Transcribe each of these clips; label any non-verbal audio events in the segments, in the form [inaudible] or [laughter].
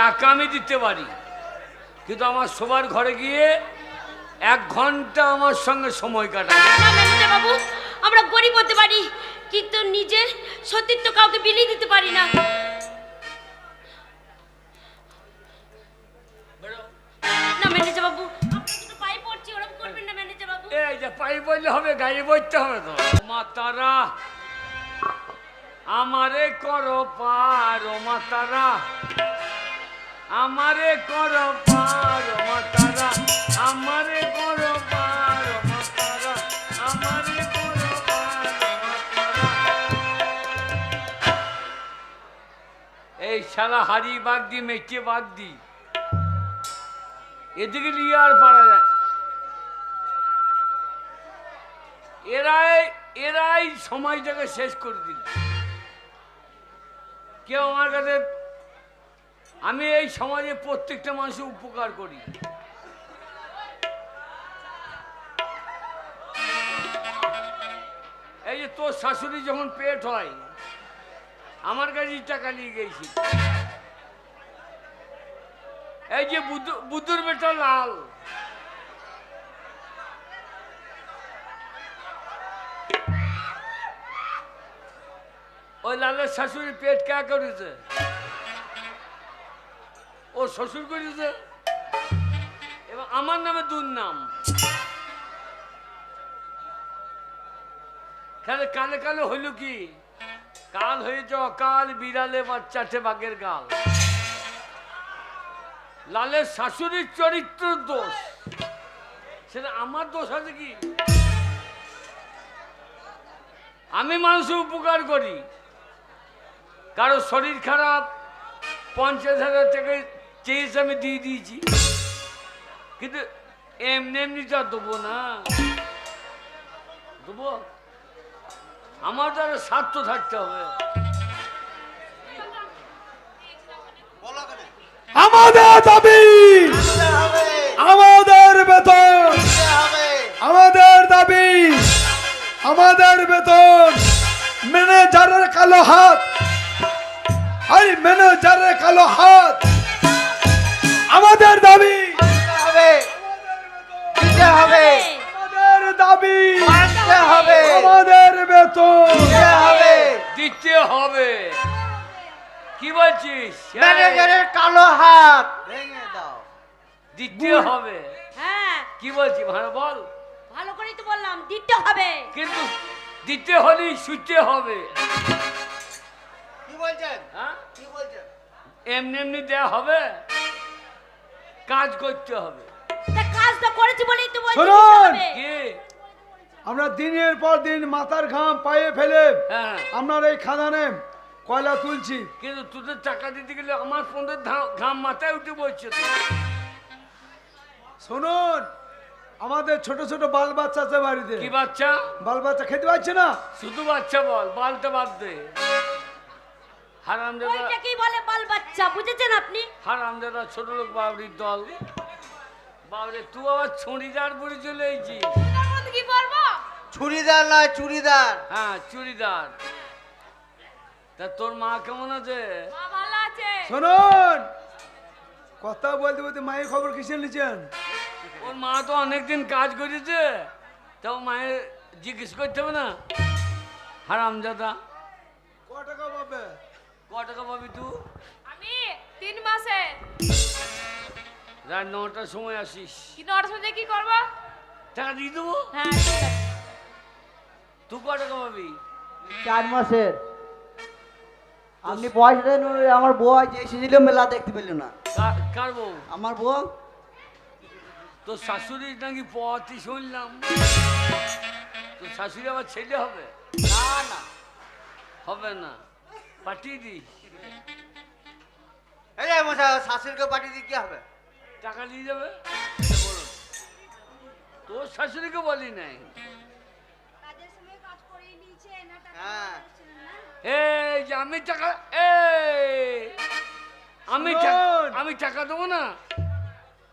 টাকা আমি দিতে পারি। কিন্তু আমার সবার ঘরে গিয়ে এক ঘণ্টা আমার সঙ্গে সময় কাটাবে না বাবু আমরা গরিব হতে পারি কিন্তু নিজের সতীত্ব কাউকে বিলিয়ে দিতে পারি না। না ম্যানেজার বাবু আপনি পায়ে পড়ছি ওরকম করবেন না ম্যানেজার বাবু। এই যে পাই বললে হবে গাড়ি বইতে হবে তো। আমারে করো পার ও মা তারা আমারে করো পার ও তারা আমারে করো ও আমারে এই শালা হারি বাগ দি, মেটে বাগ দি। এদিকে নিয়ে আর পারা যায়। এরাই এরাই সময়টাকে শেষ করে দিল। কেউ আমার কাছে আমি এই সমাজে প্রত্যেকটা মানুষের উপকার করি। এই যে তোর শাশুড়ি যখন পেট হয়, আমার কাছে টাকা নিয়ে গেছি। এই যে বুদ্ধ- বুদ্ধুর বেটা লাল। ওই লালের শাশুড়ি পেট কে করেছে? ও শ্বশুর করেছে। এবং আমার নামে দুর্নাম খালে কালে কালে হইল কি? কাল হয়েছে অকাল, বিড়ালে, বাচ্চাটে বাঘের গাল। লালের শাশুড়ির চরিত্র দোষ। সেটা আমার দোষ আছে কি? আমি মানুষের উপকার করি। কারও শরীর খারাপ, পঞ্চাশ হাজার টাকা চেয়েছে আমি দিয়ে দিয়েছি কিন্তু এমনি এমনি আর দেবো না দেবো আমার স্বার্থ থাকতে হবে আমাদের দাবি আমাদের বেতন আমাদের দাবি আমাদের বেতন ম্যানেজারের কালো হাত আই ম্যানেজারের কালো হাত আমাদের দাবি। হবে। দিতে হবে। আমাদের দাবি। মানতে হবে। আমাদের বেতন। দিতে হবে। দিতে হবে। কি বলছিস? ম্যানেজারের কালো হাত। ভেঙে দাও। দিতে হবে। হ্যাঁ। কি বলছি ভালো বল। ভালো করেই তো বললাম দিতে হবে। কিন্তু দিতে হলেই শুতে হবে। কি বলছেন? হ্যাঁ? কি বলছেন? এমনি এমনি দেওয়া হবে? কাজ করতে হবে। তা কাজটা করেছি বলেই তো বলছি শুনুন। দিতে হবে। কি? আমরা দিনের পর দিন মাথার ঘাম পায়ে ফেলে হ্যাঁ। আপনার এই খাদানে কয়লা তুলছি। কিন্তু তোদের টাকা দিতে গেলে আমার পনেরো ঘাম মাথায় উঠে বলছে তো। শুনুন! আমাদের ছোট ছোট বাল বাচ্চা আছে বাড়িতে। কি বাচ্চা? বাল বাচ্চা খেতে পাচ্ছে না? শুধু বাচ্চা বল বালতে বাদ দে। হারাম দাদা ওইটাকেই বলে বাল বাচ্চা বুঝেছেন আপনি? হারাম দাদা ছোট লোক বাবরির দল। বাবরে তুই আবার ছড়িদার পরে চলে এসেছি কি বলব চুড়িদার নয় চুড়িদার। হ্যাঁ চুড়িদার। তা তোর মা কেমন আছে? মা ভালো আছে। শুনুন কথা বলতে বলতে মায়ের খবর কিসে নিচ্ছেন ওর মা তো অনেকদিন কাজ করেছে তাও মায়ের জিজ্ঞেস করতে হবে না। হারাম দাদা ক টাকা পাবে? ক টাকা পাবি তুই আমি তিন মাসে। রাত নটার সময় আসিস। কি নটার সময় কি করব? টাকা দিয়ে দেবো? হ্যাঁ। তুই ক টাকা পাবি? চার মাসের। আপনি পয়সা দেন আমার বউ আজ এসেছিল মেলা দেখতে পেল না। কার- কার বউ? আমার বউ? তোর শাশুড়ি নাকি পথই শুনলাম। তোর শাশুড়ি আবার ছেলে হবে? না না। হবে না। পাঠিয়ে মশা শাশুড়িকে পাঠিয়ে দিয়ে কি হবে? টাকা নিয়ে যাবে। তোর শাশুড়িকে বলি নাই। হ্যাঁ। এই যে আমি টাকা এই আমি আমি টাকা দেবো না?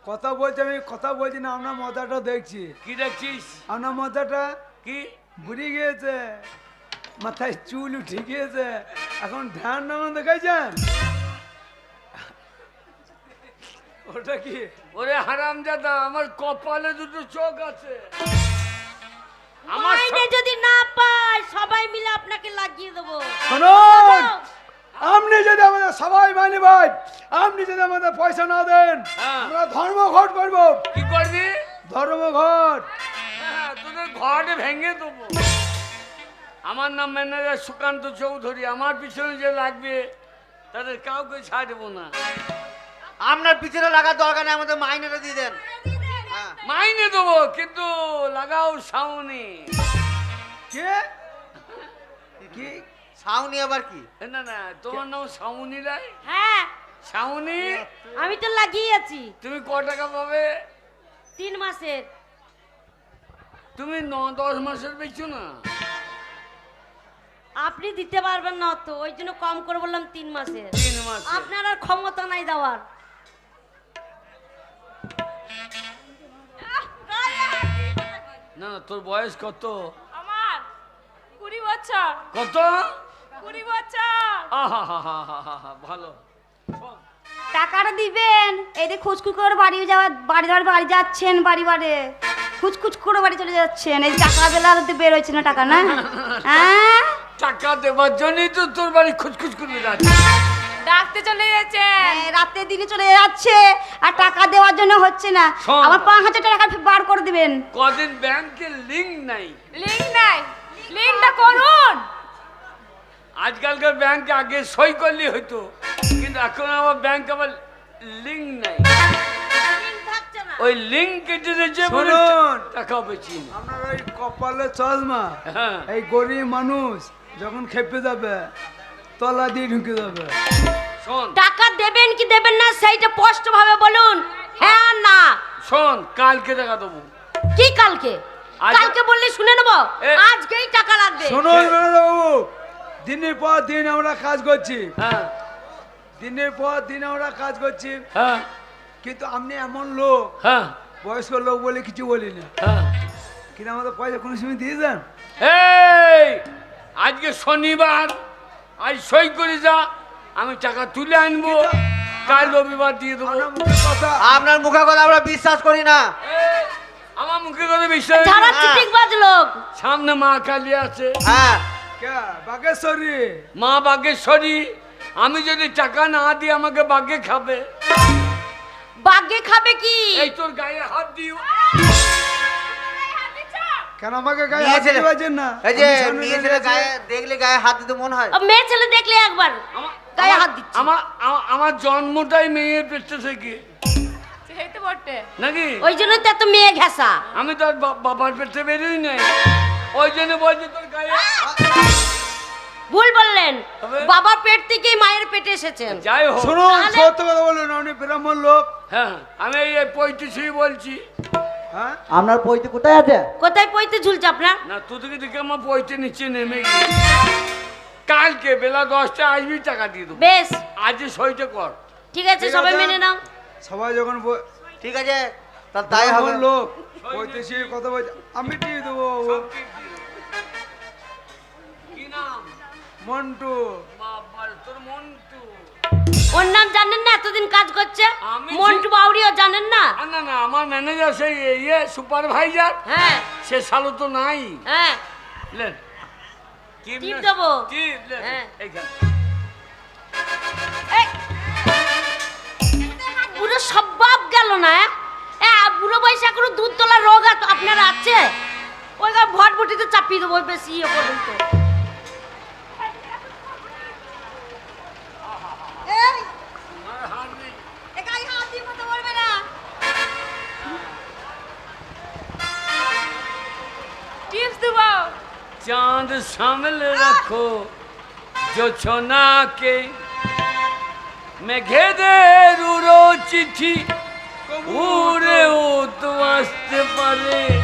কথা বলছি আমি কথা বলছি না আপনার মজাটা দেখছি। কি দেখছিস? আপনার মজাটা কি? বুড়ি গিয়েছে মাথায় চুল উঠে গিয়েছে। এখন ধ্যান নামান দেখাইছেন? ওটা কি? ওরে হারাম দাদা আমার কপালে দুটো চোখ আছে। আমার যদি না পায় সবাই মিলে আপনাকে লাগিয়ে দেবো। শুনুন আপনি যদি আমাদের সবাই মানে ভাই আপনি যদি আমাদের পয়সা না দেন হ্যাঁ। আমরা ধর্মঘট করব। কি করবি? ধর্মঘট। হ্যাঁ, তোদের ঘরে ভেঙে দেবো। আমার নাম ম্যানেজার সুকান্ত চৌধুরী। আমার পিছনে যে লাগবে তাদের কাউকে ছাড়বো না। আপনার পিছনে লাগার দরকার নেই আমাদের মাইনেটা দিয়ে দেন। হ্যাঁ। মাইনে দেবো কিন্তু লাগাও সাউনি কে? কি? সাউনি আবার কি? না না তোমার নাম সাউনি রায়? হ্যাঁ। সাউনি আমি তো লাগিয়ে আছি। তুমি ক টাকা পাবে? তিন মাসের। তুমি ন দশ মাসের বেচো না। আপনি দিতে পারবেন না তো ওই জন্য কম করে বললাম তিন মাসের তিন মাস? আপনার আর ক্ষমতা নাই দেওয়ার। না না তোর বয়স কত? আমার কুড়ি বছর। কত? কুড়ি বছর। ভালো। টাকাটা দিবেন এই যে খুচখুচ করে বাড়ি যাওয়া বাড়ি যাওয়ার বাড়ি যাচ্ছেন বাড়ি বাড়ি। খুচখুচ করে বাড়ি চলে যাচ্ছেন এই টাকা বেলা তো বের হয়েছে না টাকা না? [laughs] হ্যাঁ? টাকা দেওয়ার জন্যই তো তোর বাড়ি খুচখুচ করে যাচ্ছে ডাকতে চলে গেছেন এই রাতে দিনে চলে যাচ্ছে আর টাকা দেওয়ার জন্য হচ্ছে না। শোন। আবার পাঁচ হাজার টাকা বার করে দিবেন। কদিন ব্যাংকের লিঙ্ক নাই। লিঙ্ক নাই। লিঙ্কটা করুন। আজকালকার ব্যাংকে আগে সই করলে হইতো কিন্তু এখন আমার ব্যাংক আবার লিঙ্ক নাই। ওই লিঙ্ক কেটে দিয়েছে বলে শুনুন। টাকা পেছি না। আপনার ওই কপালে চশমা। হ্যাঁ। এই গরিব মানুষ যখন খেপে যাবে তলা দিয়ে ঢুকে যাবে। শোন। টাকা দেবেন কি দেবেন না সেইটা স্পষ্ট ভাবে বলুন। হ্যাঁ না। শোন কালকে টাকা দেবো। কি কালকে? কালকে বললে শুনে নেব? আজকেই টাকা লাগবে। শুনুন বাবু। দিনের পর দিন আমরা কাজ করছি। হ্যাঁ। দিনের পর দিন আমরা কাজ করছি। হ্যাঁ। কিন্তু আপনি এমন লোক হ্যাঁ। বয়স্ক লোক বলে কিছু বলি না হ্যাঁ। কিন্তু আমাদের পয়সা কোনো সময় দিয়ে দেন এই! আজকে শনিবার আজ সই করে যা আমি টাকা তুলে আনব কাল রবিবার দিয়ে দেবো। আপনার মুখের কথা আপনার মুখে কথা আমরা বিশ্বাস করি না। আমার মুখে কথা বিশ্বাস? যারা লোক। সামনে মা কালী আছে। হ্যাঁ। কে? বাগেশ্বরী? মা বাগেশ্বরী আমি যদি টাকা না দিই আমাকে বাগে খাবে। বাগে খাবে কি? এই তোর গায়ে হাত দিও। কেন আমাকে গায়ে হাত দিতে পারছেন না? এই যে মেয়ে ছেলে গায়ে দেখলে গায়ে হাত দিতে মনে হয়? মেয়ে ছেলে দেখলে একবার। গায়ে হাত দিচ্ছে। আমার আমার- জন্মটাই মেয়ের পেটে থেকে। নাকি? ওই জন্য তো এত মেয়ে ঘেঁষা। আমি তো বাবার পেটে বেরোই নাই। ওই জন্য বলছি তোর গায়ে ভুল বললেন? বাবার পেট থেকেই মায়ের পেটে এসেছেন। যাই হোক। শুনুন সত্য কথা বলুন আপনি ব্রাহ্মণ লোক। হ্যাঁ আমি এই পঁয়ত্রিশই বলছি। হ্যাঁ আপনার পৈতে কোথায় আছে? কোথায় পইতে ঝুলছে আপনার? না তোদেরকে দেখে আমার পয়তে নিচে নেমে কালকে বেলা দশটা আসবি টাকা দিয়ে দেবো। বেশ। আজ সইটা কর। ঠিক আছে সবাই। মেনে নাও। সবাই যখন ঠিক আছে তা তাই হবে। লোক বলতেছি কথা বলছি আমি টিভি দেবো। কি নাম? মন্টু। বাবা তোর মন্টু ওর নাম জানেন না? এতদিন কাজ করছে। মন্টু বাউরিও জানেন না? না না আমার ম্যানেজার সেই ইয়ে সুপারভাইজার হ্যাঁ। সে শালো তো নাই। হ্যাঁ। লেন। টিপ দেবো। টিপ লেন? হ্যাঁ। এইখানে এই, পুরো সবাব গেল না এ? এ, বুড়ো বয়সে এখনও দুধ তোলা রোগ আপনার আছে? ওই ভট ভটিতে চাপিয়ে দেবো বেশি ইয়ে করুন চাঁদ সামলে রাখো যোছনাকে মেঘেদের উড়ো চিঠি উড়েও তো আসতে পারে।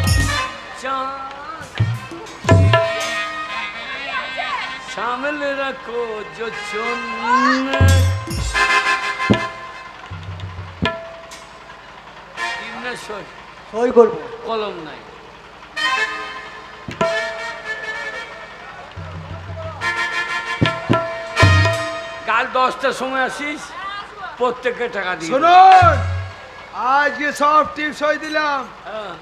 কলম নাই। কাল দশটার সময় আসিস প্রত্যেককে টাকা দিয়ে শুনুন আজকে সব টিপস হয়ে দিলাম। হ্যাঁ।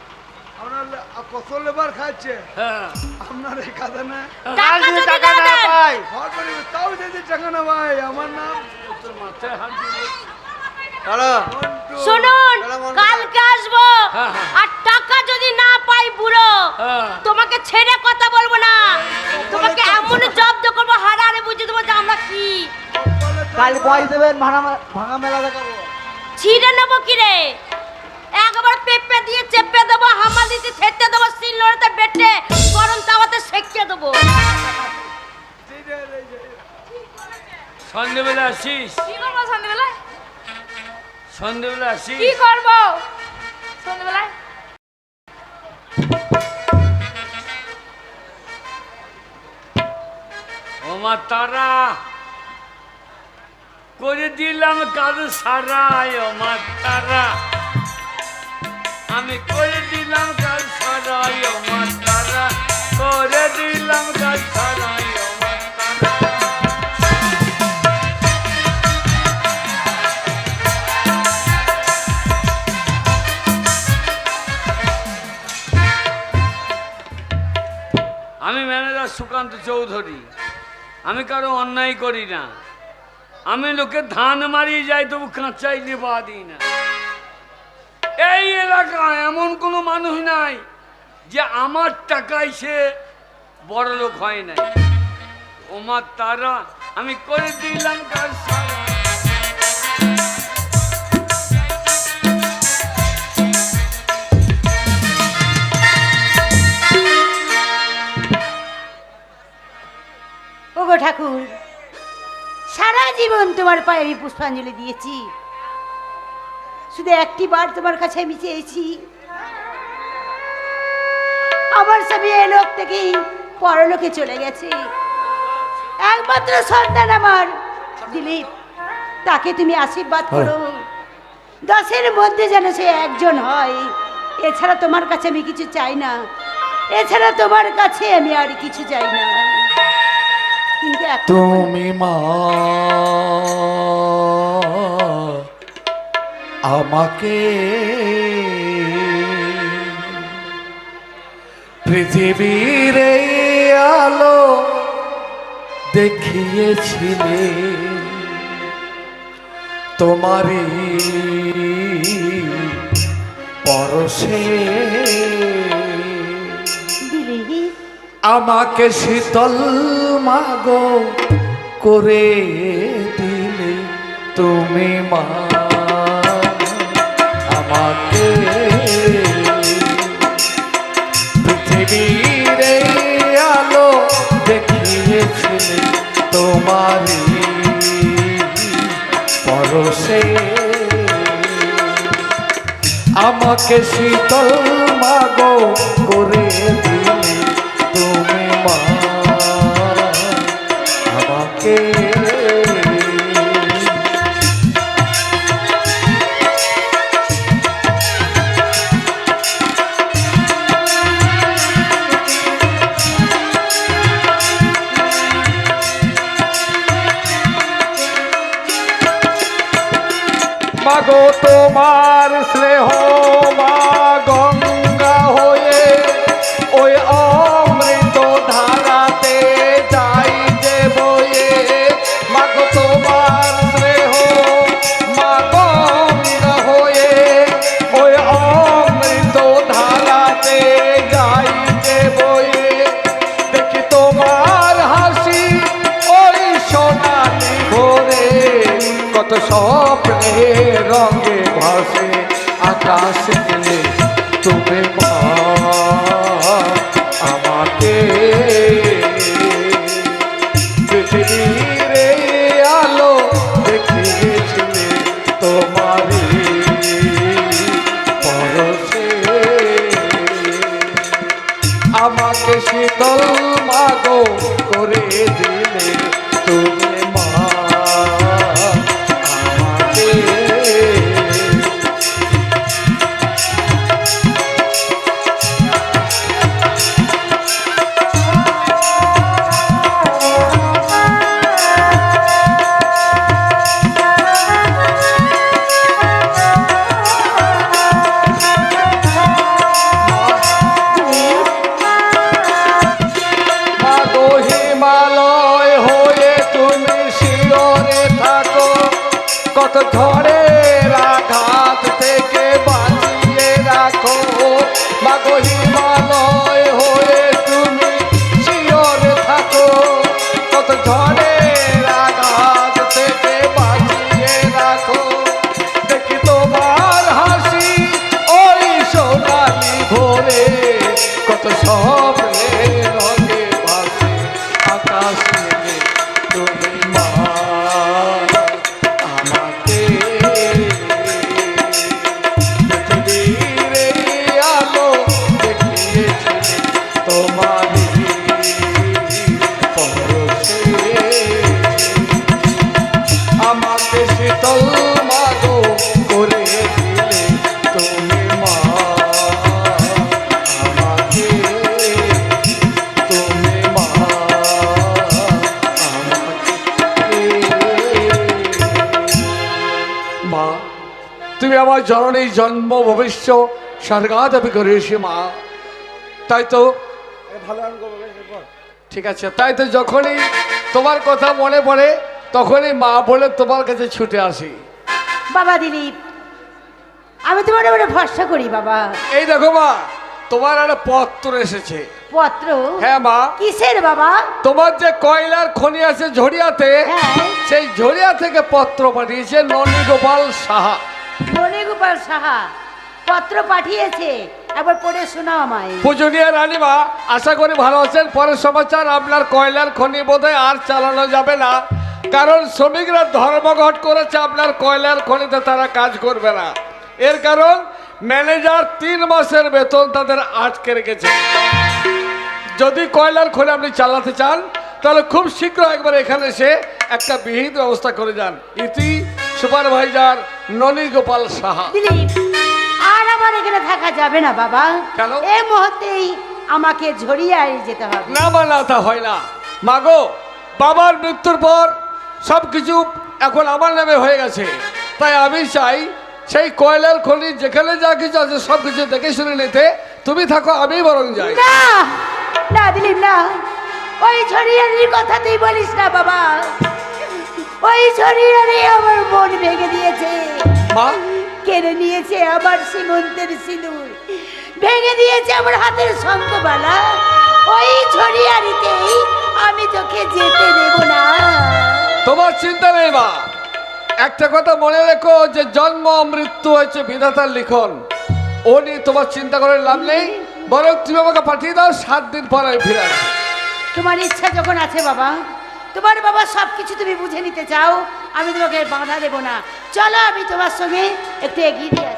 আপনার কত লেবার খাচ্ছে হ্যাঁ। আপনার এই কথা না? টাকা যদি না দেন। ঘর বাড়ি তাও যদি টাকা না ভাই আমার নাম মাথায় হাত দিবো। মন্টু। শুনুন কালকে আসব। হ্যাঁ, হ্যাঁ। আর টাকা যদি না পাই বুড়ো হ্যাঁ। তোমাকে ছেড়ে কথা বলব না। তোমাকে এমন জব্দ করব হারারে বুঝে দেবো যে আমরা কি। কাল পয়সা দেবেন? ভাঙা ভাঙা মেলা দেখাবো। ছিঁড়ে নেব কি রে? একবার পেঁপে দিয়ে চেপে দেবো হামা দিতে থেতে দেবো সিল বেটে গরম তাওয়াতে সেকে দেবো। সন্ধেবেলা আসিস? কি করব সন্ধ্যেবেলায় সন্ধেবেলা আসিস? কি করব সন্ধ্যেবেলায় ওমা তারা করে দিলাম কাজ সারাই ওমা তারা। আমি করে দিলাম কাজ সারাই ওমা তারা করে দিলাম কাজ সারাই আমি ম্যানেজার সুকান্ত চৌধুরী। আমি কারও অন্যায় করি না। আমি লোকে ধান মারিয়ে যাই তবু কাঁচাই নেবা দিই না। এই এলাকায় এমন কোনো মানুষ নাই যে আমার টাকায় সে বড় লোক হয় নাই ওমার তারা, আমি করে দিলাম। ওগো ঠাকুর, সারা জীবন তোমার পায়ে আমি পুষ্পাঞ্জলি দিয়েছি শুধু একটি বার তোমার কাছে আমি চেয়েছি। আমার স্বামী এই লোক থেকেই পরলোকে চলে গেছে। একমাত্র সন্তান আমার দিলীপ। তাকে তুমি আশীর্বাদ করো। দশের মধ্যে যেন সে একজন হয় এছাড়া তোমার কাছে আমি কিছু চাই না। এছাড়া তোমার কাছে আমি আর কিছু চাই না। কিন্তু তুমি মা আমাকে পৃথিবীর আলো দেখিয়েছিলে। তোমারই পরশে আমাকে শীতল মাগো করে দিলে। তুমি মা আমাকে। পৃথিবীর আলো দেখিয়েছিলে তোমারই পরশে। আমাকে শীতল মাগো করে মাগো তোমার স্নেহ মা কত ঘর জন্ম ভবিষ্য স্বর্গাদপি করেছি মা। তাই তো ঠিক আছে তাই তো যখনই তোমার কথা মনে পড়ে তখনই মা বলে তোমার কাছে ছুটে আসি। বাবা দিলীপ আমি তোমার উপরে ভরসা করি বাবা। এই দেখো মা তোমার একটা পত্র এসেছে। পত্র? হ্যাঁ মা। কিসের বাবা? তোমার যে কয়লার খনি আছে ঝরিয়াতে হ্যাঁ। সেই ঝরিয়া থেকে পত্র পাঠিয়েছে ননী গোপাল সাহা। মণিগোপাল সাহা, পত্র পাঠিয়েছে। একবার পড়ে শোনাও আমায়। পূজনীয় রানীমা, আশা করি ভালো আছেন। পরের সমাচার আপনার কয়লার খনি বোধহয় আর চালানো যাবে না। কারণ শ্রমিকরা ধর্মঘট করেছে, আপনার কয়লার খনিতে তারা কাজ করবে না। এর কারণ, ম্যানেজার তিন মাসের বেতন তাদের আটকে রেখেছে। যদি কয়লার খনি আপনি চালাতে চান, তাহলে খুব শীঘ্র একবার এখানে এসে একটা বিহিত ব্যবস্থা করে যান। ইতি সুপারভাইজার ননী গোপাল সাহা আর আমার এখানে থাকা যাবে না বাবা। কেন? এই মুহূর্তেই আমাকে ঝরিয়ায় যেতে হবে। না বা না তা হয় না। মাগো বাবার মৃত্যুর পর সব কিছু এখন আমার নামে হয়ে গেছে। তাই আমি চাই সেই কয়লার খনি যেখানে যা কিছু আছে সব কিছু দেখে শুনে নিতে তুমি থাকো আমি বরং যাই। না না দিলীপ না। ওই ঝরিয়ারির কথা তুই বলিস না বাবা। ওই ঝরিয়ারি আমার মন ভেঙে দিয়েছে। মা? কেড়ে নিয়েছে আমার সীমন্তের সিঁদুর। ভেঙে দিয়েছে আমার হাতের শঙ্খবালা। ওই ঝরিয়ারিতেই আমি তোকে যেতে দেব না। তোমার চিন্তা নেই মা। একটা কথা মনে রেখো যে জন্ম মৃত্যু হয়েছে বিধাতার লিখন। ও নিয়ে তোমার চিন্তা করে লাভ নেই। বরং তুমি আমাকে পাঠিয়ে দাও সাত দিন পর ফিরে তোমার ইচ্ছা যখন আছে বাবা। তোমার বাবা সব কিছু তুমি বুঝে নিতে চাও, আমি তোমাকে বাধা দেবো না। চলো আমি তোমার সঙ্গে একটু এগিয়ে দিয়ে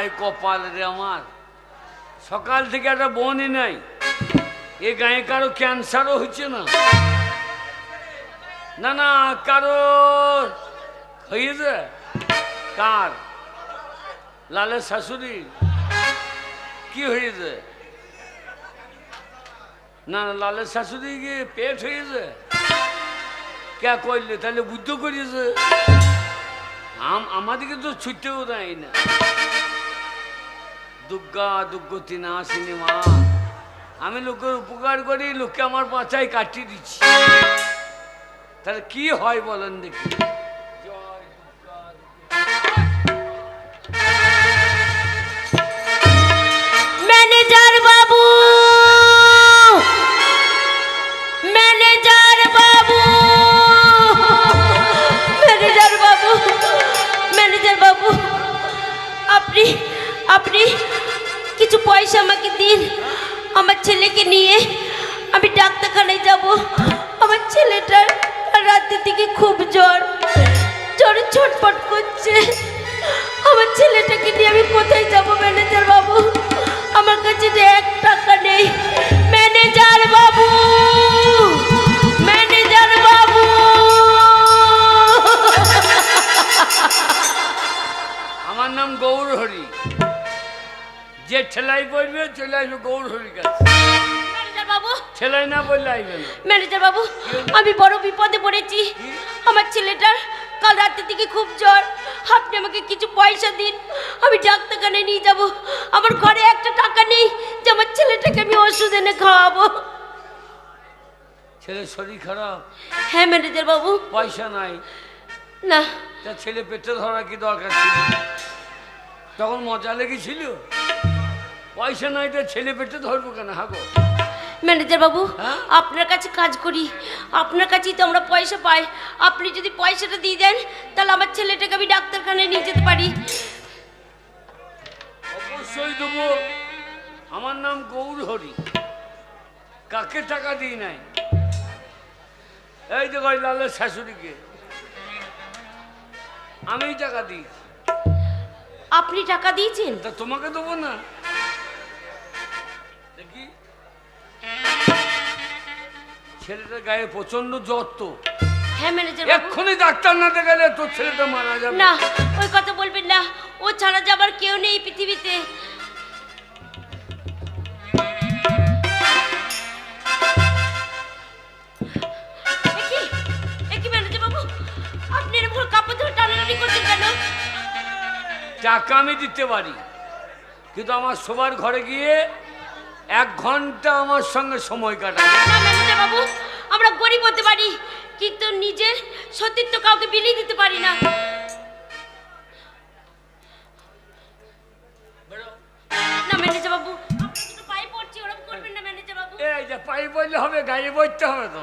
হায় কপাল রে আমার। সকাল থেকে একটা বোনই নাই। এ গায়ে কারও ক্যান্সারও হচ্ছে না। না না কারও হয়েছে? কার? লালের শাশুড়ি? কি হয়েছে? না না, লালের শাশুড়ি কি পেট হয়েছে? কে করলে তাহলে বুদ্ধ করিয়েছে। আম আমাদেরকে তো ছুটতেও দেয় না। দুর্গা দুগ্গতি না সিনেমা। আমি লোকের উপকার করি, লোককে আমার পাচায় কাটিয়ে দিচ্ছি। তাহলে কি হয় বলেন দেখি। ছেলেকে নিয়ে আমি ডাক্তারখানায় যাব। আমার ছেলেটার রাতের দিকে খুব জ্বর। জ্বরে ছটফট করছে। আমার ছেলেটাকে নিয়ে আমি কোথায় যাব ম্যানেজার বাবু? আমার কাছে যে এক টাকা নেই। ম্যানেজার বাবু! ম্যানেজার বাবু! আমার নাম গৌর হরি যে ঠেলাই পড়বে, চলে আসবে গৌর ম্যানেজার বাবু না বললে আসবে না। ম্যানেজার বাবু আমি বড় বিপদে পড়েছি। আমার ছেলেটার কাল রাতের দিকে খুব জ্বর। আপনি আমাকে কিছু পয়সা দিন আমি ডাক্তারখানায় নিয়ে যাব। আমার ঘরে একটা টাকা নেই যে আমার ছেলেটাকে আমি ওষুধ এনে খাওয়াবো। ছেলের শরীর খারাপ? হ্যাঁ ম্যানেজার বাবু। পয়সা নাই। না। তা ছেলে পেটে ধরা কি দরকার ছিল? তখন মজা লেগেছিল? পয়সা নাই তো ছেলে পেটে ধরবো কেন? হাগো। ম্যানেজার বাবু হ্যাঁ? আপনার কাছে কাজ করি। আপনার কাছেই তো আমরা পয়সা পাই। আপনি যদি পয়সাটা দিয়ে দেন তাহলে আমার ছেলেটাকে আমি ডাক্তারখানায় নিয়ে যেতে পারি। অবশ্যই দেবো। আমার নাম গৌরহরি কাকে টাকা দিই নাই? এই যে লালের শাশুড়িকে। আমি টাকা দিই আপনি টাকা দিয়েছেন? তা তোমাকে দেবো না? ছেলেটার গায়ে প্রচণ্ড জ্বর তো। হ্যাঁ ম্যানেজার বাবু। এক্ষুনি ডাক্তার না দেখালে তোর ছেলেটা মারা যাবে। না ওই কথা বলবেন না। ও ছাড়া যাবার কেউ নেই পৃথিবীতে। একি একি ম্যানেজার বাবু আপনি এরকম কাপড় ধরে টানাটানি করছেন কেন? টাকা আমি দিতে পারি কিন্তু আমার সবার ঘরে গিয়ে এক ঘণ্টা আমার সঙ্গে সময় কাটাবে। বাবু, আমরা গরিব হতে পারি, কিন্তু নিজের সতীত্ব কাউকে বিলিয়ে দিতে পারি না। ম্যানেজার বাবু পায়ে পড়ছি, ওরকম করবেন না ম্যানেজার বাবু। এই যে পাই বললে হবে, গায়ে বইতে হবে তো।